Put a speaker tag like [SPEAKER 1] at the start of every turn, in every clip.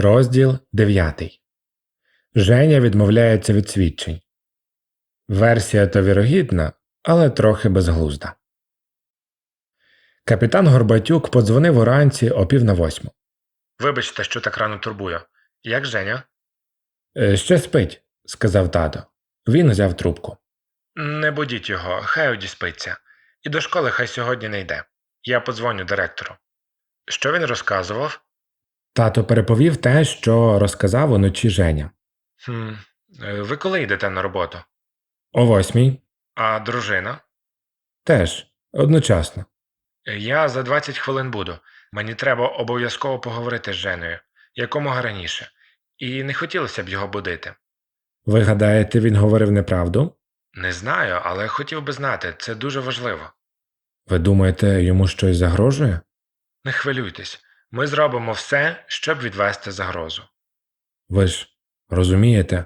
[SPEAKER 1] Розділ 9. Женя відмовляється від свідчень. Версія то вірогідна, але трохи безглузда. Капітан Горбатюк подзвонив уранці о пів на восьму. Вибачте, що так рано турбую. Як Женя? «Е, Ще спить, сказав тато. Він взяв трубку. Не будіть його, хай одіспиться. І до школи хай сьогодні не йде. Я подзвоню директору. Що він розказував? Тато переповів те, що розказав уночі Женя. Хм, е, ви коли йдете на роботу? О восьмій. А дружина? Теж, одночасно. Я за 20 хвилин буду. Мені треба обов'язково поговорити з Женою, якомога раніше, і не хотілося б його будити. Ви гадаєте, він говорив неправду? Не знаю, але хотів би знати, це дуже важливо. Ви думаєте, йому щось загрожує? Не хвилюйтесь, ми зробимо все, щоб відвести загрозу. Ви ж розумієте?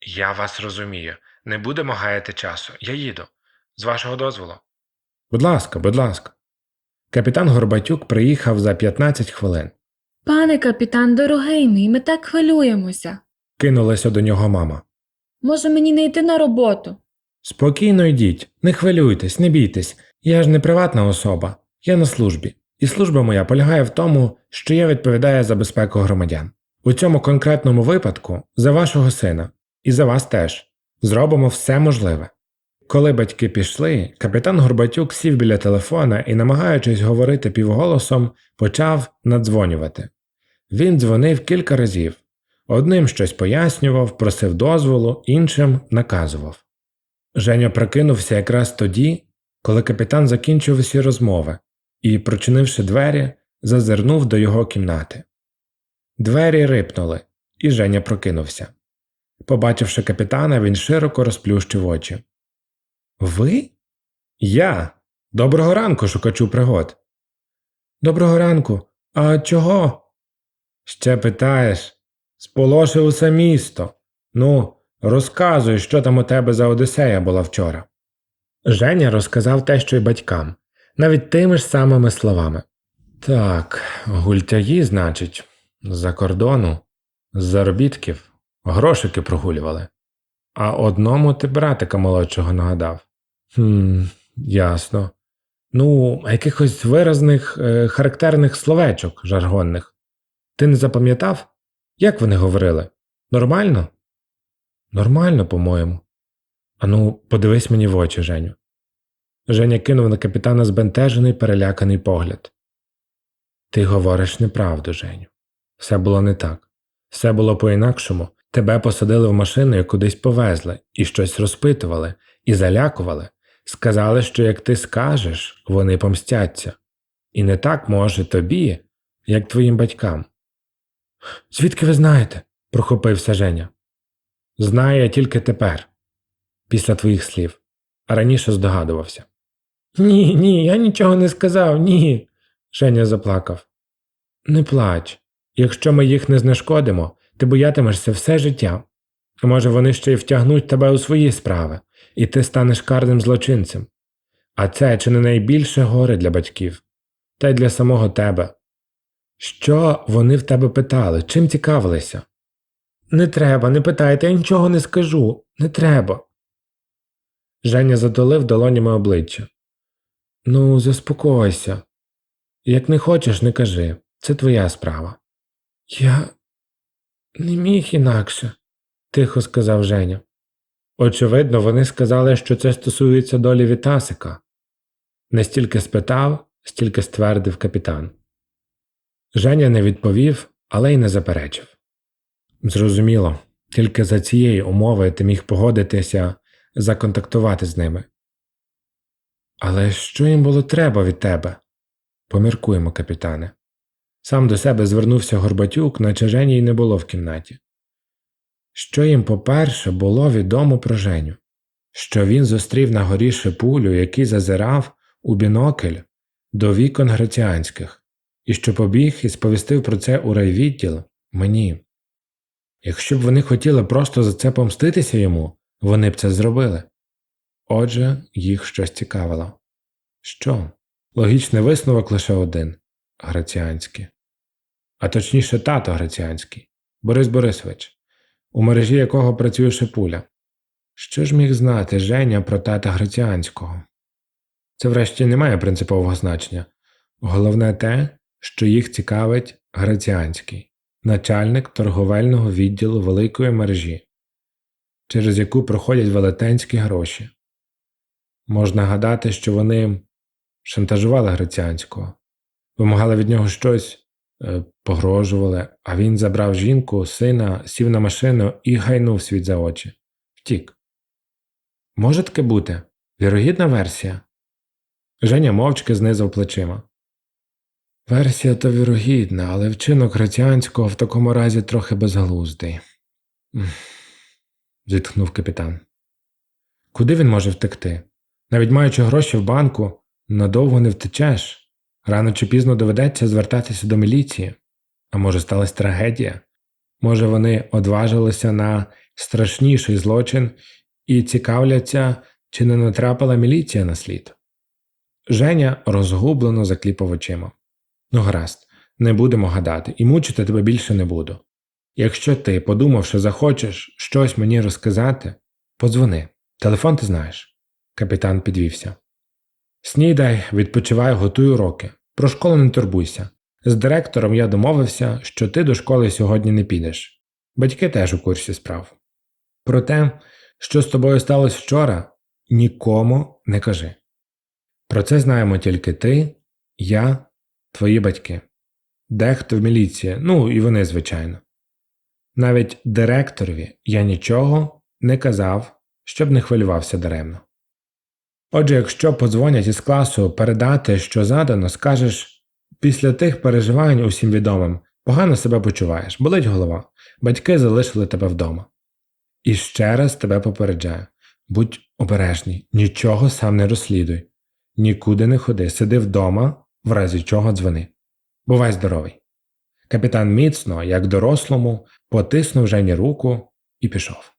[SPEAKER 1] Я вас розумію. Не будемо гаяти часу. Я їду. З вашого дозволу. Будь ласка, будь ласка. Капітан Горбатюк приїхав за 15 хвилин.
[SPEAKER 2] Пане капітан, дорогий мій, ми так хвилюємося.
[SPEAKER 1] Кинулася до нього мама.
[SPEAKER 2] Може мені не йти на роботу?
[SPEAKER 1] Спокійно йдіть, не хвилюйтесь, не бійтесь. Я ж не приватна особа, я на службі. І служба моя полягає в тому, що я відповідаю за безпеку громадян. У цьому конкретному випадку за вашого сина і за вас теж зробимо все можливе. Коли батьки пішли, капітан Горбатюк сів біля телефона і, намагаючись говорити півголосом, почав надзвонювати. Він дзвонив кілька разів. Одним щось пояснював, просив дозволу, іншим наказував. Женя прокинувся якраз тоді, коли капітан закінчив усі розмови і, прочинивши двері, зазирнув до його кімнати. Двері рипнули, і Женя прокинувся. Побачивши капітана, він широко розплющив очі. Ви? Я. Доброго ранку, шукачу пригод. Доброго ранку. А чого? Ще питаєш. Сполошив усе місто. Ну, розказуй, що там у тебе за Одисея була вчора. Женя розказав те, що й батькам, навіть тими ж самими словами. Так, гультяї, значить, за кордону, з заробітків, грошики прогулювали. А одному ти братика молодшого нагадав. Хм, ясно. Ну, якихось виразних, е, характерних словечок жаргонних. Ти не запам'ятав? Як вони говорили? Нормально? Нормально, по-моєму. Ану, подивись мені в очі, Женю. Женя кинув на капітана збентежений переляканий погляд. Ти говориш неправду, Женю. Все було не так. Все було по-інакшому. Тебе посадили в машину і кудись повезли, і щось розпитували, і залякували. Сказали, що як ти скажеш, вони помстяться. І не так може тобі, як твоїм батькам. Звідки ви знаєте? прохопився Женя. Знаю я тільки тепер, після твоїх слів, а раніше здогадувався. Ні, ні, я нічого не сказав, ні. Женя заплакав. Не плач. Якщо ми їх не знешкодимо, ти боятимешся все життя. Може, вони ще й втягнуть тебе у свої справи, і ти станеш карним злочинцем. А це чи не найбільше горе для батьків, та й для самого тебе. Що вони в тебе питали, чим цікавилися? Не треба, не питайте, я нічого не скажу, не треба. Женя затулив долонями обличчя. Ну, заспокойся. Як не хочеш, не кажи. Це твоя справа. Я не міг інакше, тихо сказав Женя. Очевидно, вони сказали, що це стосується долі Вітасика. Не стільки спитав, стільки ствердив капітан. Женя не відповів, але й не заперечив. Зрозуміло, тільки за цієї умови ти міг погодитися законтактувати з ними. Але що їм було треба від тебе? Поміркуємо, капітане. Сам до себе звернувся Горбатюк, наче Жені й не було в кімнаті. Що їм, по-перше, було відомо про Женю, що він зустрів на горі шипулю, який зазирав у бінокль до вікон граціанських, і що побіг і сповістив про це у райвідділ мені. Якщо б вони хотіли просто за це помститися йому, вони б це зробили. Отже, їх щось цікавило. Що? Логічний висновок лише один граціанський. а точніше тато Граціанський, Борис Борисович, у мережі якого працює Шипуля. Що ж міг знати Женя про тата Граціанського? Це врешті не має принципового значення. Головне те, що їх цікавить Граціанський, начальник торговельного відділу великої мережі, через яку проходять велетенські гроші. Можна гадати, що вони шантажували Граціанського, вимагали від нього щось, е, погрожували, а він забрав жінку, сина, сів на машину і гайнув світ за очі. Втік. Може таке бути? Вірогідна версія. Женя мовчки знизав плечима. Версія то вірогідна, але вчинок Граціанського в такому разі трохи безглуздий. Зітхнув капітан. Куди він може втекти? Навіть маючи гроші в банку, надовго не втечеш. Рано чи пізно доведеться звертатися до міліції. А може, сталася трагедія? Може, вони одважилися на страшніший злочин і цікавляться, чи не натрапила міліція на слід. Женя розгублено закліпав очима. Ну, гаразд, не будемо гадати, і мучити тебе більше не буду. Якщо ти, подумавши, захочеш щось мені розказати, подзвони. Телефон ти знаєш. Капітан підвівся. Снідай, відпочивай, готуй уроки. Про школу не турбуйся. З директором я домовився, що ти до школи сьогодні не підеш. Батьки теж у курсі справ. Про те, що з тобою сталося вчора, нікому не кажи. Про це знаємо тільки ти, я, твої батьки. Дехто в міліції, ну і вони, звичайно. Навіть директорові я нічого не казав, щоб не хвилювався даремно. Отже, якщо подзвонять із класу передати, що задано, скажеш після тих переживань усім відомим погано себе почуваєш, болить голова, батьки залишили тебе вдома. І ще раз тебе попереджаю будь обережний, нічого сам не розслідуй, нікуди не ходи, сиди вдома, в разі чого дзвони. Бувай здоровий. Капітан міцно, як дорослому, потиснув Жені руку і пішов.